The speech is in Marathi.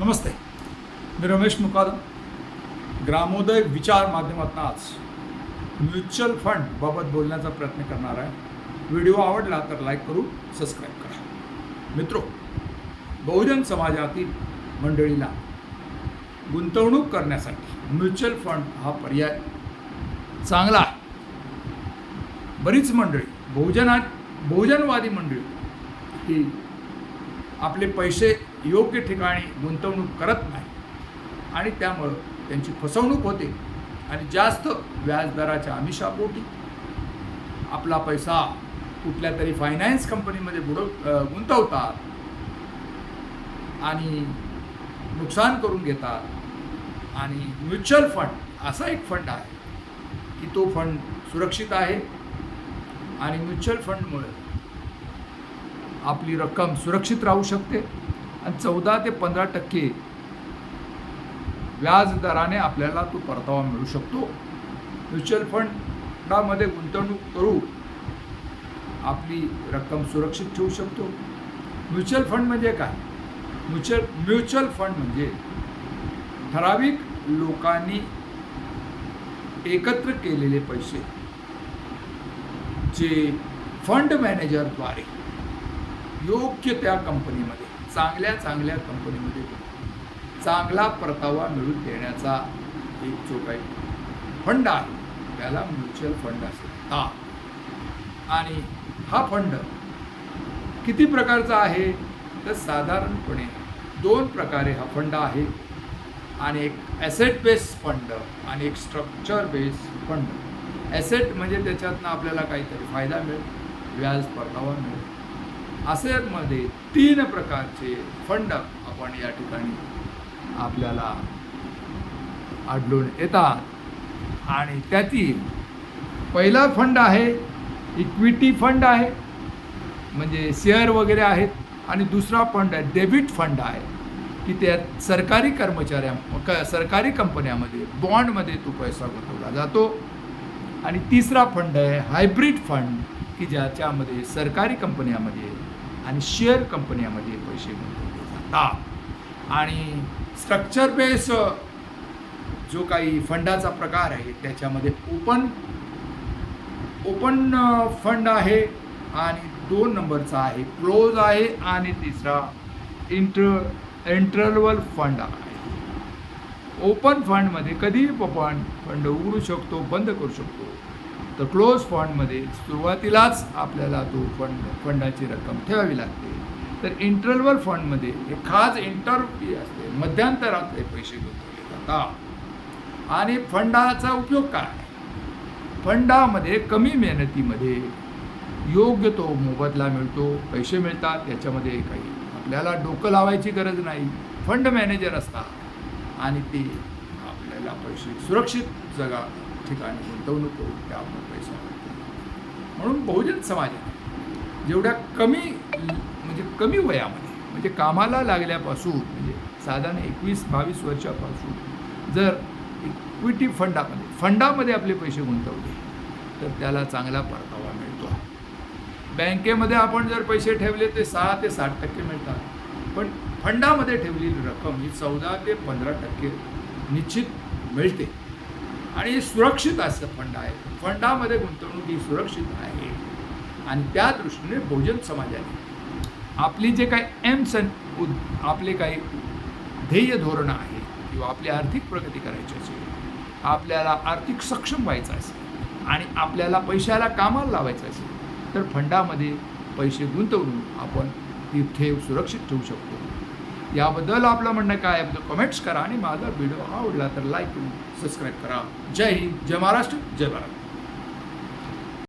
नमस्ते मी रमेश मुकादम ग्रामोदय विचार माध्यमातून आज म्युच्युअल फंड बाबत बोलण्याचा प्रयत्न करणार आहे व्हिडिओ आवडला तर लाईक करू सबस्क्राईब करा मित्रो बहुजन समाजातील मंडळीला गुंतवणूक करण्यासाठी म्युच्युअल फंड हा पर्याय चांगला आहे बरीच मंडळी बहुजना बहुजनवादी मंडळी ही आपले पैसे योग्य ठिकाणी गुंतवणूक करत नाही. आणि त्यामुळं त्यांची फसवणूक होते. आणि जास्त व्याजदराच्या आमिषापोटी आपला पैसा कुठल्या तरी फायनान्स कंपनीमध्ये बुडव गुंतवतात. आणि नुकसान करून घेतात. आणि म्युच्युअल फंड असा एक फंड आहे की तो फंड सुरक्षित आहे. आणि म्युच्युअल फंडमुळे आपली रक्कम सुरक्षित राहू शकते. आणि चौदा ते पंधरा टक्के व्याज दराने आपल्याला तो परतावा मिळू शकतो. म्युच्युअल फंडामध्ये गुंतवणूक करू आपली रक्कम सुरक्षित ठेवू शकतो. म्युच्युअल फंड म्हणजे काय? म्युच्युअल म्युच्युअल फंड म्हणजे ठराविक लोकांनी एकत्र केलेले पैसे जे फंड मॅनेजरद्वारे योग्य त्या कंपनीमध्ये चांगल्या चांगल्या कंपनीमध्ये चांगला परतावा मिळून देण्याचा एक जो काही फंड आहे. त्याला म्युच्युअल फंड असेल हा आणि हा फंड किती प्रकारचा आहे? तर साधारणपणे दोन प्रकारे हा फंड आहे. आणि एक ॲसेट बेस्ड फंड आणि एक स्ट्रक्चर बेस्ड फंड ॲसेट म्हणजे त्याच्यातनं आपल्याला काहीतरी फायदा मिळेल. व्याज परतावा मिळेल. असेमध्ये तीन प्रकारचे फंड आपण या ठिकाणी आपल्याला आढळून येतात. आणि त्यातील पहिला फंड आहे इक्विटी फंड आहे म्हणजे शेअर वगैरे आहेत. आणि दुसरा फंड आहे डेबिट फंड आहे की त्यात सरकारी कर्मचाऱ्या क सरकारी कंपन्यामध्ये बॉन्डमध्ये तो पैसा गुंतवला जातो. आणि तिसरा फंड आहे हायब्रिड फंड की ज्याच्यामध्ये सरकारी कंपन्यामध्ये आणि शेअर कंपन्यामध्ये पैसे गुंतवले जातात आणि स्ट्रक्चर बेस जो काही फंडाचा प्रकार आहे त्याच्यामध्ये ओपन ओपन फंड आहे आणि दोन नंबरचा आहे क्लोज आहे आणि तिसरा इंटर इंटरवल फंड आहे. ओपन फंडमध्ये कधीही आपण फंड उघडू शकतो बंद करू शकतो. तर क्लोज फंडमध्ये सुरुवातीलाच आपल्याला तो फंड फंडाची रक्कम ठेवावी लागते. तर इंटरवल फंडमध्ये एक खास इंटर असते. मध्यांतरातले पैसे गुंतवले जातात. आणि फंडाचा उपयोग काय? फंडामध्ये कमी मेहनतीमध्ये योग्य तो मोबदला मिळतो पैसे मिळतात त्याच्यामध्ये काही आपल्याला डोकं लावायची गरज नाही. फंड मॅनेजर असतात आणि ते आपल्याला पैसे सुरक्षित जगा ठिकाणी गुंतवणूक करून त्यावर पैसा मिळतो म्हणून बहुजन समाजाने जेवढ्या कमी म्हणजे कमी वयामध्ये म्हणजे कामाला लागल्यापासून म्हणजे साधारण एकवीस बावीस वर्षापासून जर इक्विटी फंडामध्ये फंडामध्ये आपले पैसे गुंतवले तर त्याला चांगला परतावा मिळतो. बँकेमध्ये आपण जर पैसे ठेवले ते सहा ते साठ टक्के मिळतात. पण फंडामध्ये ठेवलेली रक्कम ही चौदा ते पंधरा टक्के निश्चित मिळते. आणि सुरक्षित असं फंड आहे. फंडामध्ये गुंतवणूक ही सुरक्षित आहे. आणि त्या दृष्टीने बहुजन समाजाने आपली जे काही एम्स अँड उद आपले काही ध्येय धोरणं आहे किंवा आपली आर्थिक प्रगती करायची असेल आपल्याला आर्थिक सक्षम व्हायचं असेल आणि आपल्याला पैशाला कामाला लावायचं असेल तर फंडामध्ये पैसे गुंतवून आपण ती ठेव सुरक्षित ठेवू शकतो. याबद्दल आपलं म्हणणं काय आहे? कमेंट्स करा आणि माझा व्हिडिओ आवडला तर लाईक सबस्क्राईब करा. जय हिंद जय महाराष्ट्र जय भारत.